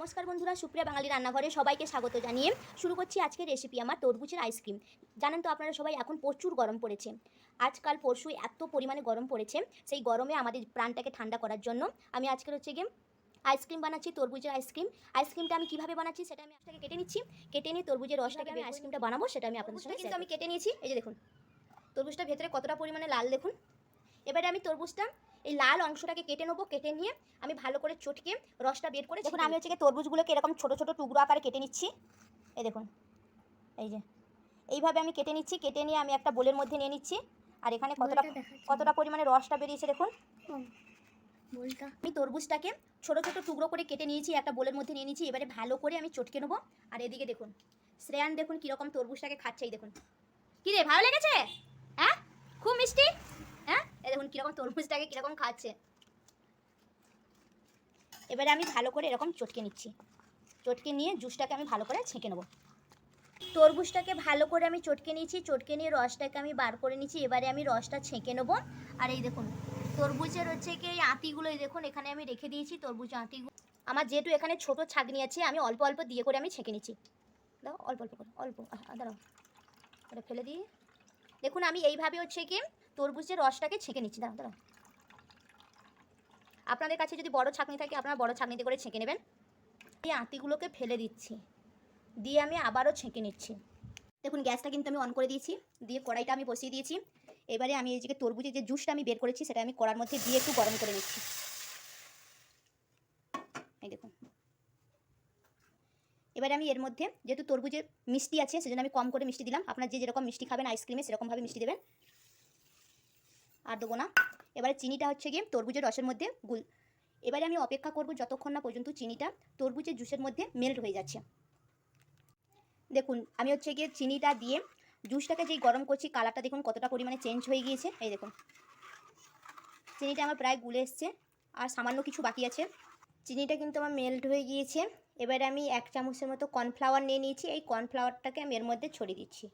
নমস্কার বন্ধুরা সুপ্রিয়া বাঙালি রান্নাঘরে সবাইকে স্বাগত জানিয়ে শুরু করছি আজকের রেসিপি আমার তরমুজের আইসক্রিম জানেন তো আপনারা সবাই এখন প্রচুর গরম পড়েছে। আজকাল পরশু এত পরিমাণে গরম পড়েছে সেই গরমে আমাদের প্রাণটাকে ঠান্ডা করার জন্য আমি আজকের হচ্ছে গিয়ে আইসক্রিম বানাচ্ছি তরমুজের আইসক্রিম আইসক্রিমটা আমি কীভাবে বানাচ্ছি সেটা আমি আপনাকে কেটে নিচ্ছি। কেটে নিয়ে তরমুজের রসটাকে আমি আইসক্রিমটা বানাবো সেটা আমি আপনাদের সঙ্গে কিন্তু আমি কেটে নিয়েছি এই যে দেখুন। তরমুজটা ভেতরে কতটা পরিমাণে লাল দেখুন। এবারে আমি তরমুজটা এই লাল অংশটাকে কেটে নেব কেটে নিয়ে আমি ভালো করে চটকে রসটা বের করে দেখুন আমি হচ্ছে গিয়ে তরমুজগুলোকে এরকম ছোট ছোট টুকরো আকারে কেটে নিচ্ছি। এই দেখুন এই যে এইভাবে আমি কেটে নিচ্ছি কেটে নিয়ে আমি একটা বোলের মধ্যে নিয়ে নিচ্ছি। আর এখানে কতটা কতটা পরিমাণে রসটা বেরিয়েছে দেখুন। আমি তরমুজটাকে ছোট ছোট টুকরো করে কেটে নিয়েছি একটা বোলের মধ্যে নিয়ে নিয়েছি। এবারে ভালো করে আমি চটকে নেব। আর এদিকে দেখুন শ্রেয়ান দেখুন কীরকম তরমুজটাকে খাচ্ছে এই দেখুন। কী রে ভালো লেগেছে? হ্যাঁ? খুব মিষ্টি? দেখুন কীরকম তরমুজটাকে কীরকম খাচ্ছে। এবারে আমি ভালো করে এরকম চটকে নিচ্ছি। চটকে নিয়ে জুসটাকে আমি ভালো করে ছেঁকে নেব। তরমুজটাকে ভালো করে আমি চটকে নিয়েছি, চটকে নিয়ে রসটাকে আমি বার করে নিয়েছি, এবারে আমি রসটা ছেঁকে নেব। আর এই দেখুন, তরমুজের হচ্ছে কি, এই আঁতিগুলো এই দেখুন, এখানে আমি রেখে দিয়েছি তরমুজ আঁতিগুলো। আমার যেহেতু এখানে ছোট ছাগনি আছে, আমি অল্প অল্প দিয়ে করে আমি ছেঁকে নিচ্ছি। দাও, অল্প অল্প করে, অল্প দাঁড়াও। ওটা ফেলে দিই। দেখুন, আমি এইভাবে হচ্ছে কি তরমুজের রসটাকে ছেঁকে নিচ্ছি দাঁড়াও দাঁড়াও আপনাদের কাছে যদি বড় ছাঁকনি থাকে, আপনারা বড় ছাঁকনিতে করে ছেঁকে নেবেন। এই আঁতিগুলোকে ফেলে দিচ্ছি। দিয়ে আমি আবারও ছেঁকে নিচ্ছি। দেখুন, গ্যাসটা কিন্তু আমি অন করে দিয়েছি। দিয়ে কড়াইটা আমি বসিয়ে দিয়েছি। এবারে আমি এই যে তরমুজের যে জুসটা আমি বের করেছি, সেটা আমি কড়ার মধ্যে দিয়ে একটু গরম করে নিচ্ছি। এই দেখুন। এবারে আমি এর মধ্যে যেহেতু তরমুজের মিষ্টি আছে, সেজন্য আমি কম করে মিষ্টি দিলাম। আপনার যে যেরকম মিষ্টি খাবেন আইসক্রিমে সেরকমভাবে মিষ্টি দেবেন। আর দেবো না এবারে চিনিটা হচ্ছে গিয়ে তরমুজের রসের মধ্যে গুল এবারে আমি অপেক্ষা করব যতক্ষণ না পর্যন্ত চিনিটা তরমুজের জুসের মধ্যে মেল্ট হয়ে যাচ্ছে। দেখুন, আমি হচ্ছে গিয়ে চিনিটা দিয়ে জুসটাকে যেই গরম করছি কালারটা দেখুন কতটা পরিমাণে চেঞ্জ হয়ে গিয়েছে। এই দেখুন। চিনিটা আমার প্রায় গুলে এসছে, আর সামান্য কিছু বাকি আছে। চিনিটা কিন্তু আমার মেল্ট হয়ে গিয়েছে। এবারে আমি এক চামচের মতো কর্নফ্লাওয়ার নিয়ে নিয়েছি। এই কর্নফ্লাওয়ারটাকে আমি এর মধ্যে ছড়িয়ে দিচ্ছি।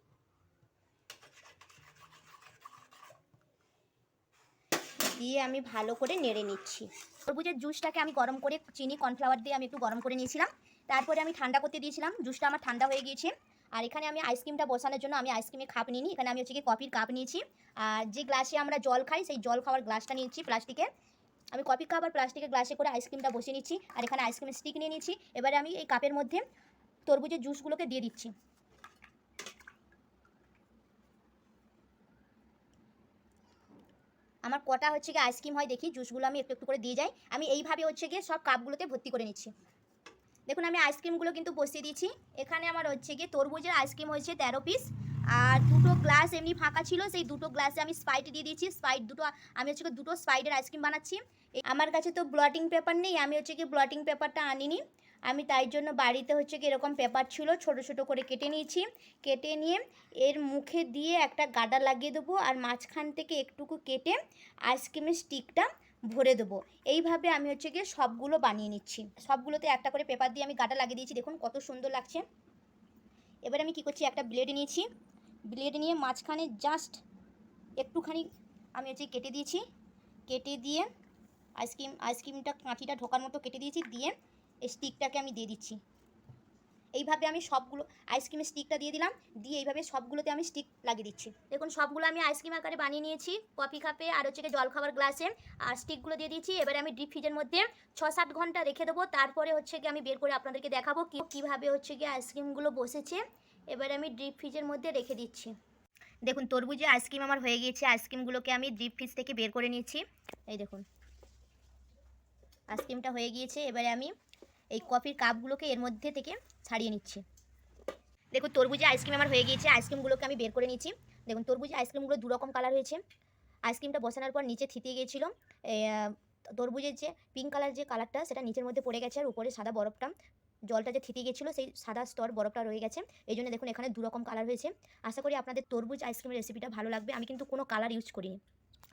দিয়ে আমি ভালো করে নেড়ে নিচ্ছি। তরমুজের জুসটাকে আমি গরম করে চিনি কর্নফ্লাওয়ার দিয়ে আমি একটু গরম করে নিয়েছিলাম। তারপরে আমি ঠান্ডা করতে দিয়েছিলাম। জুসটা আমার ঠান্ডা হয়ে গিয়েছে। আর এখানে আমি আইসক্রিমটা বসানোর জন্য আমি আইসক্রিমের কাপ নিইনি। এখানে আমি হচ্ছে কি কফির কাপ নিয়েছি। আর যে গ্লাসে আমরা জল খাই, সেই জল খাওয়ার গ্লাসটা নিয়েছি প্লাস্টিকের আমি কফি কাপ আর প্লাস্টিকের গ্লাসে করে আইসক্রিমটা বসিয়ে নিচ্ছি। আর এখানে আইসক্রিমের স্টিক নিয়ে নিচ্ছি এবারে আমি এই কাপের মধ্যে তরমুজের জুসগুলোকে দিয়ে দিচ্ছি। আমার কটা হচ্ছে গিয়ে আইসক্রিম হয় দেখি জুসগুলো আমি একটু একটু করে দিয়ে যাই। আমি এইভাবে হচ্ছে গিয়ে সব কাপগুলোতে ভর্তি করে নিচ্ছি। দেখুন, আমি আইসক্রিমগুলো কিন্তু বসিয়ে দিয়েছি। এখানে আমার হচ্ছে গিয়ে তরমুজের আইসক্রিম হয়েছে তেরো পিস আর দুটো গ্লাস এমনি ফাঁকা ছিল, সেই দুটো গ্লাসে আমি স্পাইট দিয়ে দিয়েছি। স্পাইট দুটো, আমি হচ্ছে দুটো স্পাইটের আইসক্রিম বানাচ্ছি। আমার কাছে তো ব্লটিং পেপার নেই, আমি হচ্ছে কি ব্লটিং পেপারটা আনিনি। আমি তাই জন্য বাড়িতে হচ্ছে কি এরকম পেপার ছিল, ছোট ছোট করে কেটে নিয়েছি। কেটে নিয়ে এর মুখে দিয়ে একটা গাডা লাগিয়ে দেবো আর মাঝখান থেকে একটুকু কেটে আইসক্রিমের স্টিকটা ভরে দেবো। এইভাবে আমি হচ্ছে গিয়ে সবগুলো বানিয়ে নিচ্ছি। সবগুলোতে একটা করে পেপার দিয়ে আমি গাটা লাগিয়ে দিয়েছি। দেখুন কত সুন্দর লাগছে। এবার আমি কি করছি? একটা ব্লেড নিয়েছি। ব্লেড নিয়ে মাঝখানে জাস্ট একটুখানি আমি হচ্ছে কেটে দিয়েছি। কেটে দিয়ে আইসক্রিম আইসক্রিমটা কাঁচিটা ঢোকার মতো কেটে দিয়েছি। দিয়ে এই স্টিকটাকে আমি দিয়ে দিচ্ছি। এইভাবে আমি সবগুলো আইসক্রিমের স্টিকটা দিয়ে দিলাম, দিয়ে এইভাবে সবগুলোতে আমি স্টিক লাগিয়ে দিচ্ছি। দেখুন, সবগুলো আমি আইসক্রিম আকারে বানিয়ে নিয়েছি কফি কাপে আর হচ্ছে গিয়ে জল খাবার গ্লাসে আর স্টিকগুলো দিয়ে দিয়েছি, এবারে আমি ডিপ ফ্রিজের মধ্যে ছ সাত ঘণ্টা রেখে দেবো। তারপরে হচ্ছে গিয়ে আমি বের করে আপনাদেরকে দেখাবো কি, কীভাবে হচ্ছে গিয়ে আইসক্রিমগুলো বসেছে। এবারে আমি ডিপ ফ্রিজের মধ্যে রেখে দিচ্ছি। দেখুন তরমুজে আইসক্রিম আমার হয়ে গিয়েছে। আইসক্রিমগুলোকে আমি ডিপ ফ্রিজ থেকে বের করে নিয়েছি। এই দেখুন আইসক্রিমটা হয়ে গিয়েছে। এবারে আমি এই কফির কাপগুলোকে এর মধ্যে থেকে ছাড়িয়ে নিচ্ছি। দেখুন, তরমুজে আইসক্রিম আমার হয়ে গিয়েছে। আইসক্রিমগুলোকে আমি বের করে নিচ্ছি। দেখুন, তরমুজে আইসক্রিমগুলো দু রকম কালার হয়েছে। আইসক্রিমটা বসানোর পর নিচে থিতিয়ে গিয়েছিল। তরমুজের যে পিঙ্ক কালার যে কালারটা সেটা নিচের মধ্যে পড়ে গেছে আর উপরে সাদা বরফটা। জলটা যে থিতিয়ে গেছিল সেই সাদা স্তর বরফটা রয়ে গেছে। এই জন্য দেখুন, এখানে দু রকম কালার হয়েছে। আশা করি আপনাদের তরমুজ আইসক্রিমের রেসিপিটা ভালো লাগবে। আমি কিন্তু কোনো কালার ইউজ করিনি।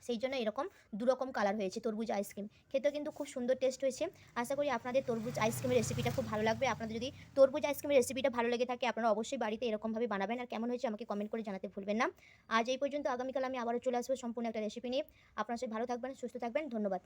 সেই জন্য এরকম দুরকম কালার হয়েছে তরবুজ আইসক্রিম খেতেও কিন্তু খুব সুন্দর টেস্ট হয়েছে। আশা করি আপনাদের তরমুজ আইসক্রিমের রেসিপিটা খুব ভালো লাগবে। আপনাদের যদি তরবুজ আইসক্রিমের রেসিপিটা ভালো লেগে থাকে, আপনারা অবশ্যই বাড়িতে এরকমভাবে বানাবেন। আর কেমন হয়েছে আমাকে কমেন্ট করে জানাতে ভুলবেন না। আজ এই পর্যন্ত আগামীকাল আমি আবারও চলে আসব সম্পূর্ণ একটা রেসিপি নিয়ে। আপনার সাথে ভালো থাকবেন, সুস্থ থাকবেন। ধন্যবাদ।